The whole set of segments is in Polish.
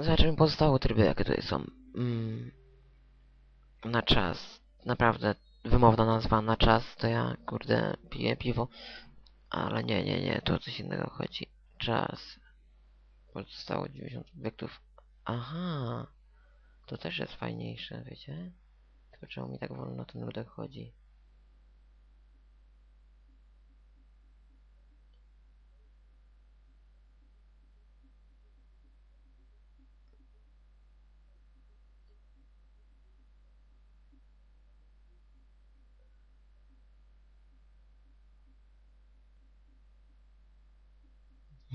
Zobaczymy pozostałe tryby, jakie tutaj są. Mm. Na czas. Naprawdę wymowna nazwa na czas, to ja, kurde, piję piwo. Ale nie, nie, nie, tu o coś innego chodzi. Czas. Pozostało 90 obiektów. Aha. To też jest fajniejsze, wiecie? Tylko czemu mi tak wolno ten ludek chodzi?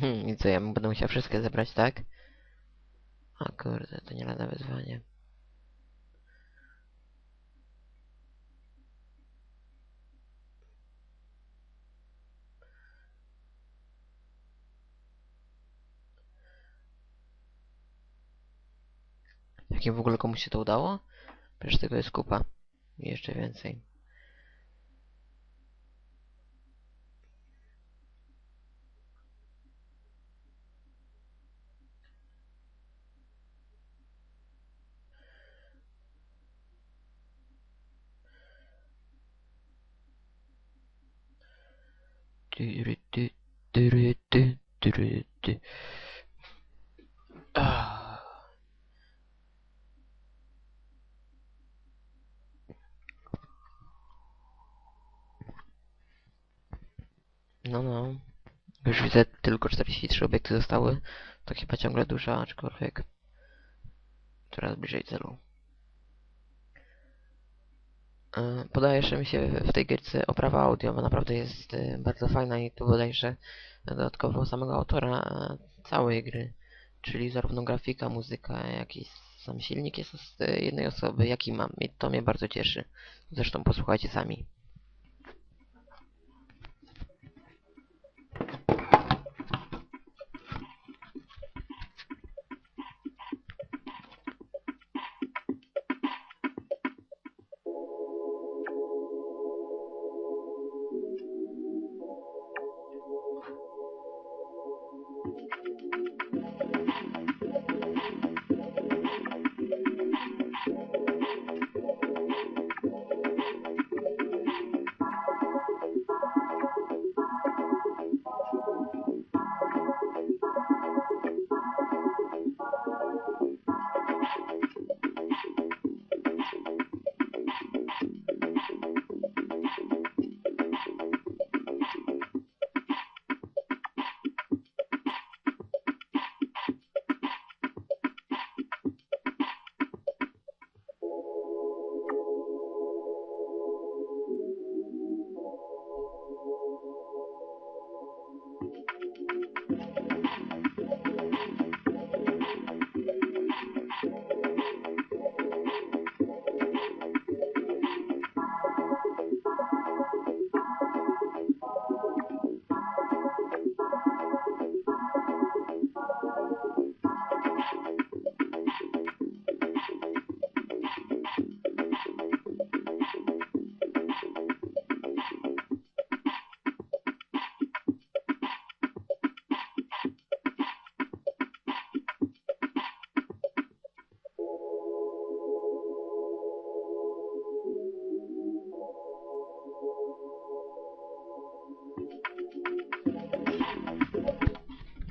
Hmm, i co, ja będę musiał wszystkie zebrać, tak? O kurde, to nie lada wyzwanie. Jakim w ogóle komuś się to udało? Przecież tego jest kupa. I jeszcze więcej. Ah. No, no. Już widzę, tylko 43 obiekty zostały. To chyba ciągle dużo, aczkolwiek coraz bliżej celu. E, Podaje, że mi się w tej gierce oprawa audio, bo naprawdę jest e, bardzo fajna i tu bodajże dodatkowo samego autora całej gry, czyli zarówno grafika, muzyka, jak i sam silnik jest z e, jednej osoby, jaki mam i to mnie bardzo cieszy. Zresztą posłuchajcie sami.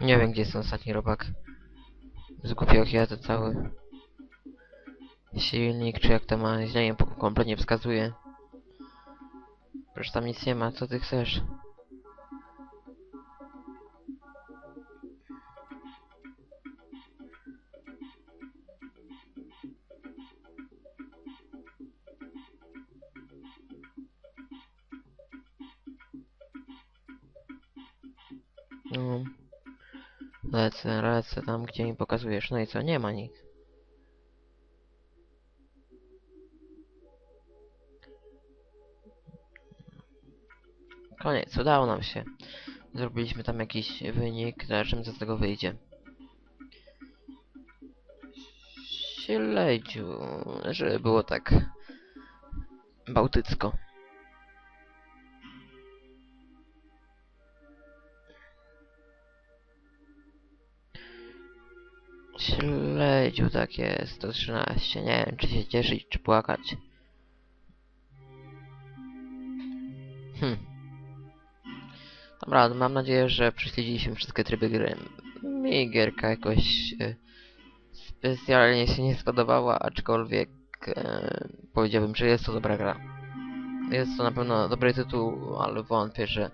Nie wiem, gdzie jest ostatni robak. Zgubił ja to cały silnik, czy jak to ma, źle nie kompletnie wskazuje. Przecież tam nic nie ma, co ty chcesz? No. Lecę, lecę tam, gdzie mi pokazujesz. No i co? Nie ma nic. Koniec, udało nam się. Zrobiliśmy tam jakiś wynik, zobaczymy co z tego wyjdzie. Śledziu, żeby było tak bałtycko. Śledziu takie 113. Nie wiem, czy się cieszyć, czy płakać. Hm. Dobra, mam nadzieję, że prześledziliśmy wszystkie tryby gry. Mi gierka jakoś e, specjalnie się nie spodobała, aczkolwiek e, powiedziałbym, że jest to dobra gra. Jest to na pewno dobry tytuł, ale wątpię, że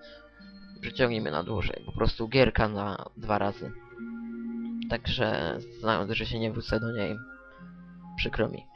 przyciągnie mnie na dłużej. Po prostu gierka na dwa razy. Także znając, że się nie wrócę do niej, przykro mi.